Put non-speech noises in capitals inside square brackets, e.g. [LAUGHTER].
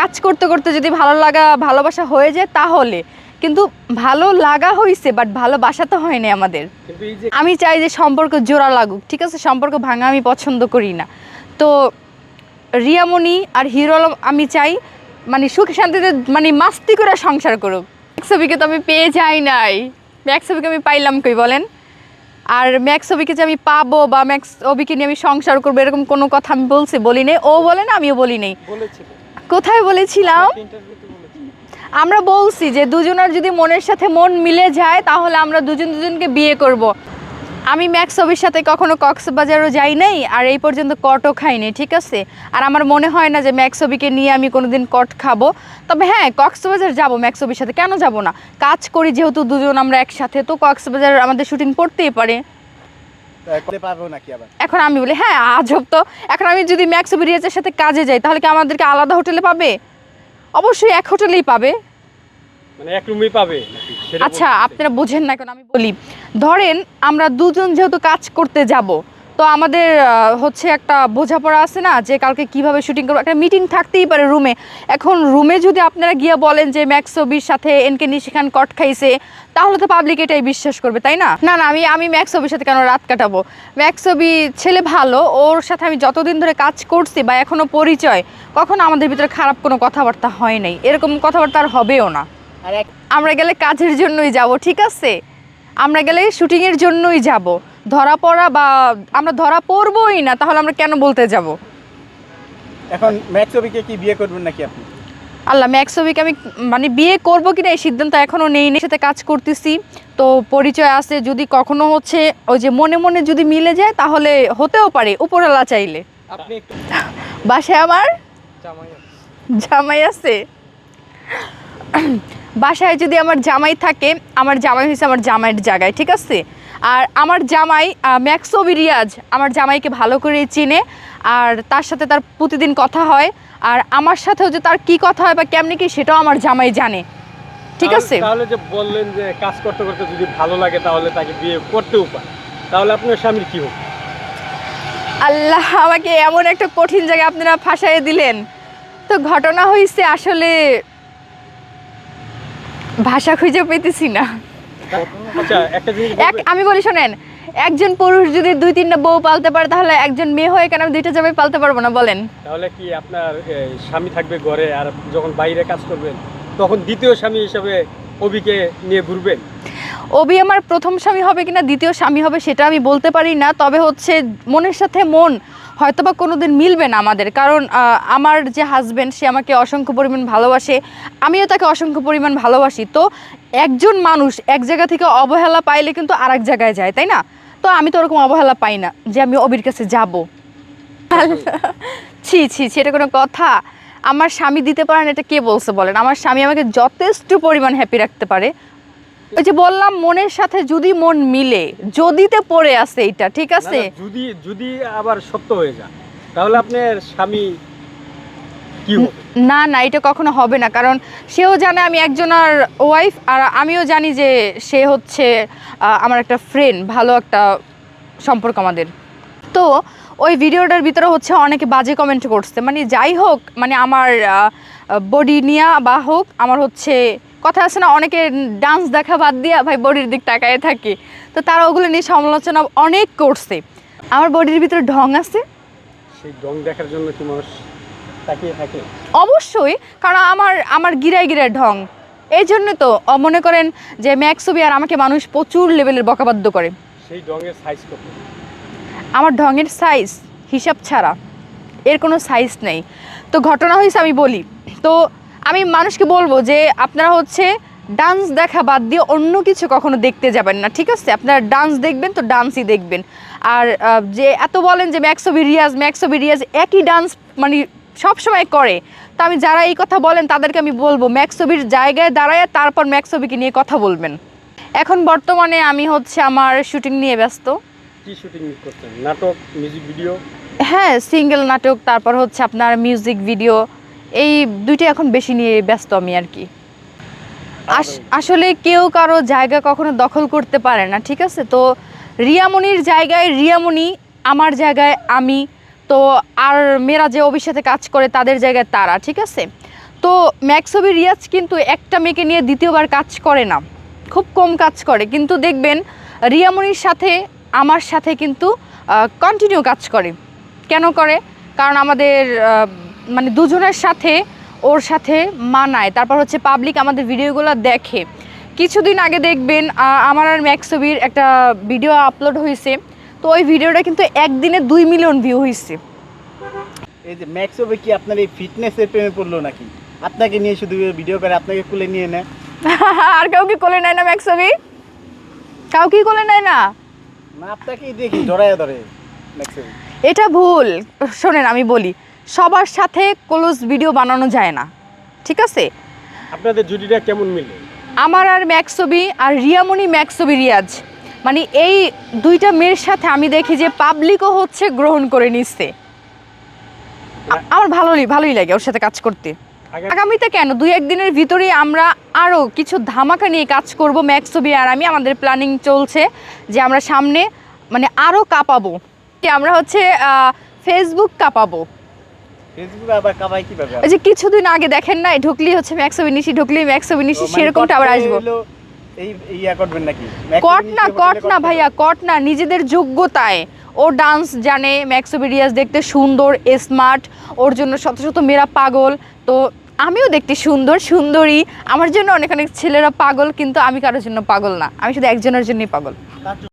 কাজ করতে করতে যদি ভালো লাগা ভালোবাসা হয়ে যায় তাহলে। কিন্তু ভালো লাগা হয়েছে বাট ভালোবাসা তো হয়নি আমাদের। আমি চাই যে সম্পর্ক জোড়া লাগুক ঠিক আছে? সম্পর্ক ভাঙা আমি পছন্দ করি না। তো রিয়ামণি আর হিরো আলম আমি চাই মানে সুখ শান্তিতে মানে মাস্তি করে সংসার করুক। ম্যাক্স ছবিকে তো আমি পেয়ে যাই নাই। ম্যাক্স ছবিকে আমি পাইলাম কই বলেন? আর ম্যাক্স ছবিকে যে আমি পাবো বা ম্যাক্স ছবিকে নিয়ে আমি সংসার করব এরকম কোনো কথা আমি বলছি বলি নেই? ও বলে না আমিও বলি নেই। কোথায় বলেছিলাম? আমরা বলছি যে দুজনের যদি মনের সাথে মন মিলে যায় তাহলে আমরা দুজন দুজনকে বিয়ে করব। আমি ম্যাক্স ছবির সাথে কখনো কক্সবাজারও যাই নাই আর এই পর্যন্ত কটও খাইনি ঠিক আছে? আর আমার মনে হয় না যে ম্যাক্স ছবিকে নিয়ে আমি কোনোদিন কট খাব। তবে হ্যাঁ কক্সবাজার যাব ম্যাক্স ছবির সাথে। কেন যাব না? কাজ করি যেহেতু দুজন আমরা একসাথে তো কক্সবাজার আমাদের শুটিং পড়তেই পারে করতে পারব নাকি আবার এখন আমি বলি হ্যাঁ আজব তো। এখন আমি যদি ম্যাক্স বিরিয়াজের সাথে কাজে যাই তাহলে কি আমাদেরকে আলাদা হোটেলে পাবে? অবশ্যই এক হোটেলেই পাবে। মানে এক রুমই পাবে আচ্ছা আপনারা বোঝেন না এখন আমি বলি ধরেন আমরা দুজন যেহেতু কাজ করতে যাব তো আমাদের হচ্ছে একটা বোঝাপড়া আছে না যে কালকে কীভাবে শুটিং করব। একটা মিটিং থাকতেই পারে রুমে এখন রুমে যদি আপনারা গিয়ে বলেন যে ম্যাক্স ছবির সাথে এনকে নিশিখান কট খাইছে তাহলে তো পাবলিক এটাই বিশ্বাস করবে তাই না? না না আমি আমি ম্যাক্স ছবির সাথে কেন রাত কাটাবো? ম্যাক্স ছবি ছেলে ভালো ওর সাথে আমি যতদিন ধরে কাজ করছি বা এখনও পরিচয় কখনো আমাদের ভিতরে খারাপ কোনো কথাবার্তা হয় নাই। এরকম কথাবার্তা আর হবেও না। আমরা গেলে কাজের জন্যই যাব ঠিক আছে? আমরা গেলে শুটিংয়ের জন্যই যাব। ধরা পড়া বা আমরা ধরা পড়বই না তাহলে আমরা কেন বলতে যাব? এখন ম্যাক্স ছবিকে কি বিয়ে করবেন নাকি আপনি? আল্লাহ ম্যাক্সবিকে আমি মানে বিয়ে করব কিনা এই সিদ্ধান্ত এখনও নেই নেই সাথে কাজ করতেছি। তো পরিচয় আছে যদি কখনো হচ্ছে ওই যে মনে মনে যদি মিলে যায় তাহলে হতেও পারে উপরওয়ালা চাইলে। আপনি একটু বাসায় আমার? জামাই আছে। জামাই আছে? বাসায় যদি আমার জামাই থাকে আমার জামাই হয়েছে আমার জামাইয়ের জায়গায় ঠিক আছে? আর আমার জামাই ম্যাক্সোবি রিয়াজ আমার জামাইকে ভালো করে চিনে আর তার সাথে তার প্রতিদিন কথা হয় আর আমার সাথেও যে তার কি কথা হয় বা কেমনি কি সেটাও আমার জামাই জানে। ঠিক আছে? তাহলে যে বললেন যে কাজ করতে করতে যদি ভালো লাগে তাহলে তাকে বিয়ে করতেও পারে। তাহলে আপনার স্বামীর কি হোক আল্লাহ আমাকে এমন একটা কঠিন জায়গায় আপনারা ফাঁসাইয়ে দিলেন। তো ঘটনা হয়েছে আসলে ভাষা খুঁজে পেতেছি না। এক আমি বলি শোনেন একজন পুরুষ যদি দুই তিনটা বউ পালতে পারে তাহলে একজন মেয়ে হয়ে কেন আমি দুইটা জামাই পালতে পারব না বলেন? তাহলে কি আপনার স্বামী থাকবে ঘরে আর যখন বাইরে কাজ করবেন তখন দ্বিতীয় স্বামী হিসাবে অভিকে নিয়ে ঘুরবেন? অবি আমার প্রথম স্বামী হবে কিনা দ্বিতীয় স্বামী হবে সেটা আমি বলতে পারি না তবে হচ্ছে মনের সাথে মন হয়তো বা কোনোদিন মিলবে না আমাদের। কারণ আমার যে হাজব্যান্ড সে আমাকে অসংখ্য পরিমাণ ভালোবাসে আমিও তাকে অসংখ্য পরিমাণ ভালোবাসি। তো একজন মানুষ এক জায়গা থেকে অবহেলা পাইলে কিন্তু আর এক জায়গায় যায় তাই না? তো আমি তো ওরকম অবহেলা পাই না যে আমি অবির কাছে যাব। ছি ছি ছি এটা কোনো কথা। আমার স্বামী দিতে পারেন এটা কে বলছে বলেন? আমার স্বামী আমাকে যথেষ্ট পরিমাণ হ্যাপি রাখতে পারে। ওই যে বললাম মনের সাথে যদি মন মিলে যদিতে পড়ে আছে এটা ঠিক আছে? যদি যদি আবার সত্য হয়ে যায় তাহলে আপনার স্বামী কি না না এটা কখনো হবে না। কারণ সেও জানে আমি একজনের ওয়াইফ আর আমিও জানি যে সে হচ্ছে আমার একটা ফ্রেন্ড ভালো একটা সম্পর্ক আমাদের। তো ওই ভিডিওটার ভিতরে হচ্ছে অনেকে বাজে কমেন্ট করছে। মানে যাই হোক মানে আমার বডি নিয়ে বা হোক আমার হচ্ছে কথা আছে না অনেকে ডান্স দেখা বাদ দিয়া ভাই বডির দিক তাকায় থাকে। তো তারা ওগুলো নিয়ে সমালোচনা অনেক করছে। আমার বডির ভিতরে ঢং আছে। সেই ডং দেখার জন্য কি মানুষ তাকিয়ে থাকে। অবশ্যই কারণ আমার আমার গিরায় গিরায় ঢং। এই জন্য তো মনে করেন যে ম্যাক্সবি আর আমাকে মানুষ প্রচুর লেভেলের বকাবাদ্য করে। সেই ডঙের সাইজ কত? আমার ঢঙের সাইজ হিসাব ছাড়া। এর কোনো সাইজ নেই। তো ঘটনা হয়েছে আমি বলি তো আমি মানুষকে বলব যে আপনারা হচ্ছে ডান্স দেখা বাদ দিয়ে অন্য কিছু কখনো দেখতে যাবেন না ঠিক আছে? আপনারা ডান্স দেখবেন তো ডান্সই দেখবেন। আর যে এত বলেন যে ম্যাক্সবি রিয়াজ ম্যাক্সবি রিয়াজ একই ডান্স মানে সবসময় করে। তো আমি যারা এই কথা বলেন তাদেরকে আমি বলব ম্যাক্সবির জায়গায় দাঁড়ায় তারপর ম্যাক্সবিকে নিয়ে কথা বলবেন। এখন বর্তমানে আমি হচ্ছে আমার শুটিং নিয়ে ব্যস্ত। কি শুটিং করছেন নাটক মিউজিক ভিডিও হ্যাঁ সিঙ্গেল নাটক তারপর হচ্ছে আপনার মিউজিক ভিডিও এই দুইটা এখন বেশি নিয়ে ব্যস্ত আমি আর কি। আস- আসলে কেউ কারও জায়গা কখনো দখল করতে পারে না ঠিক আছে? তো রিয়ামণির জায়গায় রিয়ামণি আমার জায়গায় আমি তো আর মেয়েরা যে সাথে কাজ করে তাদের জায়গায় তারা, ঠিক আছে? তো ম্যাক্সবি রিয়াজ কিন্তু একটা মেয়েকে নিয়ে দ্বিতীয়বার কাজ করে না। খুব কম কাজ করে। কিন্তু দেখবেন, রিয়ামণির সাথে, আমার সাথে কিন্তু কন্টিনিউ কাজ করে। কেন করে? কারণ আমাদের মানে দুজনের সাথে, ওর সাথে মানায়। তারপর হচ্ছে পাবলিক আমাদের ভিডিওগুলো দেখে। কিছুদিন আগে দেখবেন আমার আর ম্যাক্সবির একটা ভিডিও আপলোড হয়েছে। তো ওই ভিডিওটা কিন্তু একদিনে দুই মিলিয়ন ভিউ হয়েছে এই যে ম্যাক্স ছবি কি আপনার এই ফিটনেসের প্রেমে পড়ল নাকি? আপনাকে নিয়ে শুধু ভিডিও করে আপনাকে কুলে নিয়ে নেয়। [LAUGHS] আর কাউকে কোলে নেয় না ম্যাক্স ম্যাক্সবি কাউকেই কোলে নেয় না? না আপনাকেই দেখি ধরায় ধরে ম্যাক্স এটা ভুল। শোনেন আমি বলি সবার সাথে ক্লোজ ভিডিও বানানো যায় না। ঠিক আছে? আপনাদের জুটিটা কেমন মিলে? আমার আর ম্যাক্সবি আর রিয়ামণি ম্যাক্সবি রিয়াজ। মানে এই দুইটা মেয়ের সাথে আমি দেখি যে পাবলিকও হচ্ছে গ্রহণ করে নিচ্ছে। আমার ভালোই ভালোই লাগে ওর সাথে কাজ করতে। আগামীতে কেন? দুই একদিনের ভিতরেই আমরা আরও কিছু ধামাকা নিয়ে কাজ করব ম্যাক্সবি আর আমি। আমাদের প্ল্যানিং চলছে যে আমরা সামনে মানে আরও কাঁপাবো। কি আমরা হচ্ছে ফেসবুক কাঁপাবো। ওই যে কিছুদিন আগে দেখেন না ঢুকলি হচ্ছে ম্যাক্সবি নিশি ঢুকলি ম্যাক্সবি নিশি মানে সেরকমটা আবার আসব। এই ইয়া করবেন নাকি? কট না কট না ভাইয়া কট না নিজেদের যোগ্যতায়। ও ডান্স জানে ম্যাক্সোবিডিয়াস দেখতে সুন্দর স্মার্ট ওর জন্য শত শত মেয়েরা পাগল। তো আমিও দেখতে সুন্দর সুন্দরী। আমার জন্য অনেক অনেক ছেলেরা পাগল কিন্তু আমি কারোর জন্য পাগল না। আমি শুধু একজনের জন্যই পাগল।